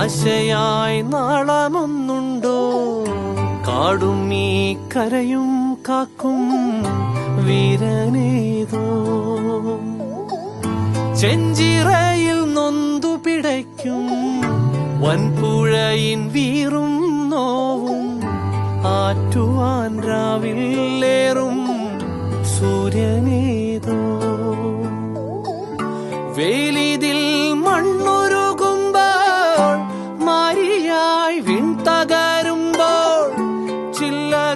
ആശയായി നാളമൊന്നുണ്ടോ? കാടും ഈ കരയും കാക്കും വീരനേതോ? ചെഞ്ചിറയിൽ നൊന്തു പിടയ്ക്കും വൻപുഴയിൻ വീറും നോവും ആറ്റുവാൻ രാവിലേറും സൂര്യനേതോ? വേലിതിൽ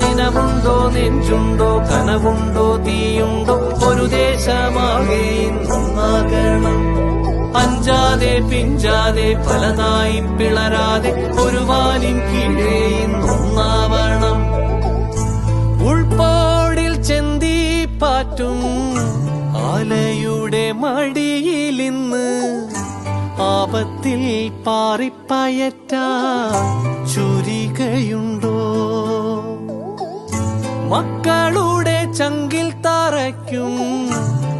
ദിനമുണ്ടോ നെഞ്ചുണ്ടോ കനവുണ്ടോ തീയുണ്ടോ? ഒരു ദേശമാകെ ഇന്നൊന്നാകണം അഞ്ചാതെ പിഞ്ചാതെ പലതായി പിളരാതെ ഒരു വാലിൻ കീഴേ ഇന്നൊന്നാവണം. ഉൾപ്പോടിൽ ചെന്തി പാറ്റും ആലയുടെ മടിയിലിന്ന് ആപത്തിൽ പാറിപ്പയറ്റ. മക്കളുടെ ചങ്കിൽ തറയ്ക്കും.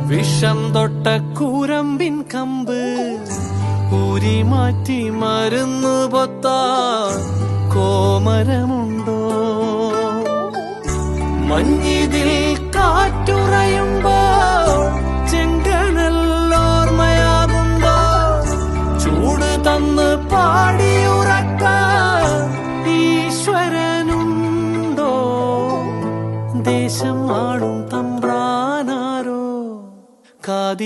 വിഷം തൊട്ട കൂരമ്പിൻ കമ്പ്. ഊരി മാറ്റി മരുന്ന് പൊത്ത കോമരമുണ്ടോ? മഞ്ഞിതിൽ കാറ്റുറയുമ്പോൾ ദേശം ആളും തമ്പ്രാനാരോ കാതിലോതാനാളുണ്ടോ